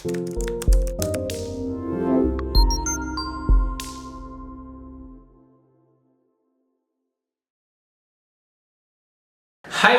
Hi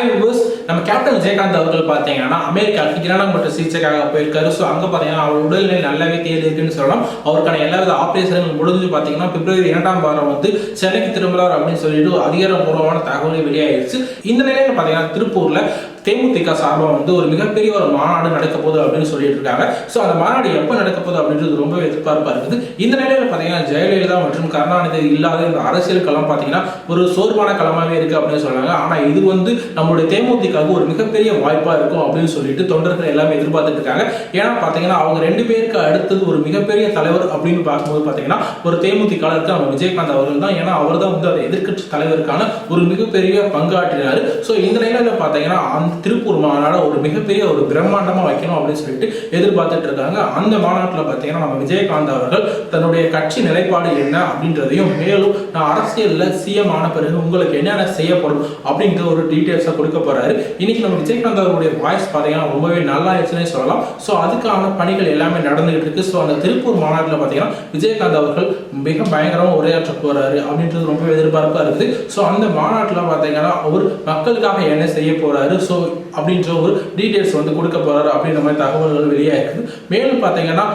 viewers நம்ம captain Vijayakanth அவர்கள் பார்த்தீங்கன்னா அமெரிக்காவுக்கு மற்றும் சிகிச்சைக்காக போயிருக்காரு. ஸோ அங்கே பார்த்தீங்கன்னா அவர் உடல்நிலை நல்லாவே தேதி இருக்குன்னு சொல்லலாம். அவருக்கான எல்லா வித ஆப்ரேஷனும் முடிஞ்சு பார்த்தீங்கன்னா பிப்ரவரி இரண்டாம் வாரம் வந்து சென்னைக்கு திரும்புகிறார் அப்படின்னு சொல்லிட்டு ஒரு அதிகாரப்பூர்வமான தகவல் வெளியாயிருச்சு. இந்த நிலையில் பார்த்தீங்கன்னா திருப்பூரில் தேமுதிக சார்பாக வந்து ஒரு மிகப்பெரிய ஒரு மாநாடு நடக்க போகுது அப்படின்னு சொல்லிட்டு இருக்காங்க. ஸோ அந்த மாநாடு எப்போ நடக்க போகுது அப்படின்றது ரொம்ப எதிர்பார்ப்பாக இருக்குது. இந்த நிலையில் பார்த்தீங்கன்னா ஜெயலலிதா மற்றும் கருணாநிதி இல்லாத இந்த அரசியல் களம் பார்த்தீங்கன்னா ஒரு சோர்வான களமாகவே இருக்குது அப்படின்னு சொல்கிறாங்க ஆனால் இது வந்து நம்மளுடைய தேமுதிகவுக்கு ஒரு மிகப்பெரிய வாய்ப்பாக இருக்கும் அப்படின்னு சொல்லிட்டு தொண்டர்கள் எல்லாமே எதிர்பார்த்துட்டு இருக்காங்க. ஏன்னா பார்த்தீங்கன்னா அவங்க ரெண்டு பேருக்கு அடுத்தது ஒரு மிகப்பெரிய தலைவர் அப்படின்னு பார்க்கும்போது பார்த்தீங்கன்னா ஒரு தேமுதிக இருக்கு நம்ம விஜயகாந்த் அவர்கள் தான். ஏன்னா அவர் தான் வந்து அந்த எதிர்க்கட்சி தலைவருக்கான ஒரு மிகப்பெரிய பங்காற்றினார். ஸோ இந்த நிலையில் பார்த்தீங்கன்னா அந்த திருப்பூர் மாநாடு ஒரு மிகப்பெரிய ஒரு பிரம்மாண்டமாக வைக்கணும் அப்படின்னு சொல்லிட்டு எதிர்பார்த்துட்டு இருக்காங்க. அந்த மாநாட்டில் பார்த்தீங்கன்னா நம்ம விஜயகாந்த் அவர்கள் தன்னுடைய கட்சி நிலைப்பாடு என்ன அப்படின்றதையும் மேலும் நான் அரசியலில் சிஎம் ஆன பிறகு உங்களுக்கு என்னென்ன செய்யப்படும் அப்படின்ற ஒரு டீட்டெயில்ஸை கொடுக்க போகிறாரு இன்னைக்கு நம்ம விஜயகாந்த் அவருடைய வாய்ஸ் பார்த்தீங்கன்னா ரொம்பவே நல்லா ஆயிடுச்சுன்னே சொல்லலாம். ஸோ அதுக்கான பணிகள் எல்லாமே நடந்துகிட்டு இருக்கு. ஸோ அந்த திருப்பூர் மாநாட்டில் பார்த்தீங்கன்னா விஜயகாந்த் அவர்கள் மிக பயங்கரமாக உரையாற்ற போறாரு அப்படின்றது ரொம்பவே எதிர்பார்ப்பாக இருக்குது. ஸோ அந்த மாநாட்டில் பார்த்தீங்கன்னா அவர் மக்களுக்காக என்ன செய்ய போறாரு? ஸோ அப்படின்ற ஒரு டீட்டெயில்ஸ் வந்து கொடுக்க போகிறார் அப்படின்ற மாதிரி தகவல்கள் வெளியாகிருக்கு மேலும் பார்த்தீங்கன்னா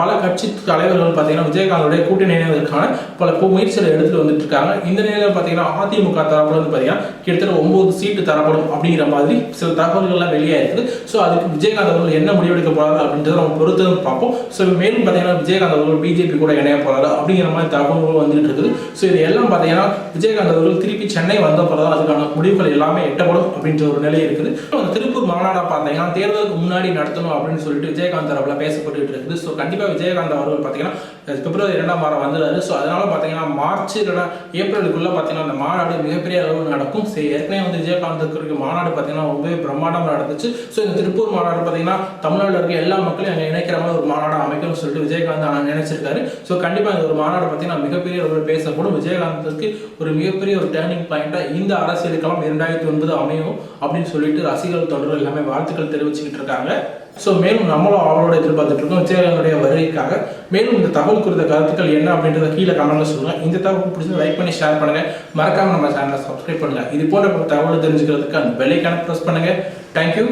பல கட்சி தலைவர்கள் பார்த்தீங்கன்னா விஜயகாந்தோடைய கூட்டணி இணைவதற்கான பல முயற்சிகளை எடுத்துகிட்டு வந்துட்டு இருக்காங்க இந்த நிலையில் பார்த்தீங்கன்னா அதிமுக தரப்புல வந்து பார்த்தீங்கன்னா கிட்டத்தட்ட ஒம்பது சீட்டு தரப்படும் அப்படிங்கிற மாதிரி சில தகவல்கள்லாம் வெளியாயிருக்குது ஸோ அதுக்கு விஜயகாந்த் அவர்கள் என்ன முடிவெடுக்க போகிறாரு அப்படின்றத நம்ம பொறுத்து பார்ப்போம். ஸோ மேலும் பார்த்தீங்கன்னா விஜயகாந்த் அவர்கள் பிஜேபி கூட இணைய போகிறாரு அப்படிங்கிற மாதிரி தகவல்கள் வந்துட்டு இருக்குது. ஸோ இது எல்லாம் பார்த்தீங்கன்னா விஜயகாந்த் அவர்கள் திருப்பி சென்னை வந்த பிறகு அதுக்கான முடிவுகள் எல்லாமே எட்டப்படும் அப்படின்ற ஒரு நிலை இருக்குது. அந்த திருப்பூர் மாநாடா பார்த்தீங்கன்னா தேர்தலுக்கு முன்னாடி நடத்தணும் அப்படின்னு சொல்லிட்டு விஜயகாந்த் தரப்புல பேசப்பட்டு இருக்குது. ஸோ கண்டிப்பாக விஜயகாந்த் அவர்கள் பார்த்தீங்கன்னா பிப்ரவரி இரண்டாம் வாரம் வந்துடுறாரு. ஸோ அதனால பார்த்தீங்கன்னா மார்ச் இல்லைன்னா ஏப்ரலுக்குள்ள பார்த்தீங்கன்னா அந்த மாநாடு மிகப்பெரிய அளவில் நடக்கும். சரி ஏற்கனவே வந்து விஜயகாந்த் இருக்க மாநாடு பார்த்தீங்கன்னா ரொம்பவே பிரம்மாண்டமாக நடந்துச்சு. ஸோ இந்த திருப்பூர் மாநாடு பார்த்தீங்கன்னா தமிழ்நாட்டில் இருக்க எல்லா மக்களையும் அங்கே இணைக்கிற மாதிரி ஒரு மாநாடு அமைக்கணும்னு சொல்லிட்டு விஜயகாந்த் ஆனால் நினைச்சிருக்காரு. ஸோ கண்டிப்பாக இந்த ஒரு மாநாடு பார்த்தீங்கன்னா மிகப்பெரிய அளவில் பேசப்படும். விஜயகாந்துக்கு ஒரு மிகப்பெரிய ஒரு டேர்னிங் பாயிண்டாக இந்த அரசியல் களம் இரண்டாயிரத்தி ஒன்பது அமையும் அப்படின்னு சொல்லிட்டு ரசிகர்கள் தொடர் எல்லாமே வாழ்த்துக்கள் தெரிவிச்சுக்கிட்டு இருக்காங்க. ஸோ மேலும் நம்மளும் அவரோட எதிர்பார்த்துட்டு இருக்கோம். விஜயகாந்துடைய வருகைக்காக. மேலும் இந்த தகவல் குறித்த கருத்துக்கள் என்ன அப்படின்றத கீழே கமெண்ட்ல சொல்லுங்க. இந்த தகவல் பிடிச்சது லைக் பண்ணி ஷேர் பண்ணுங்க. மறக்காம நம்ம சேனலை சப்ஸ்கிரைப் பண்ணுங்க. இது போன்ற தகவல் தெரிஞ்சுக்கிறதுக்கு அந்த பெல்லைக்கான ப்ரெஸ் பண்ணுங்க. தேங்க்யூ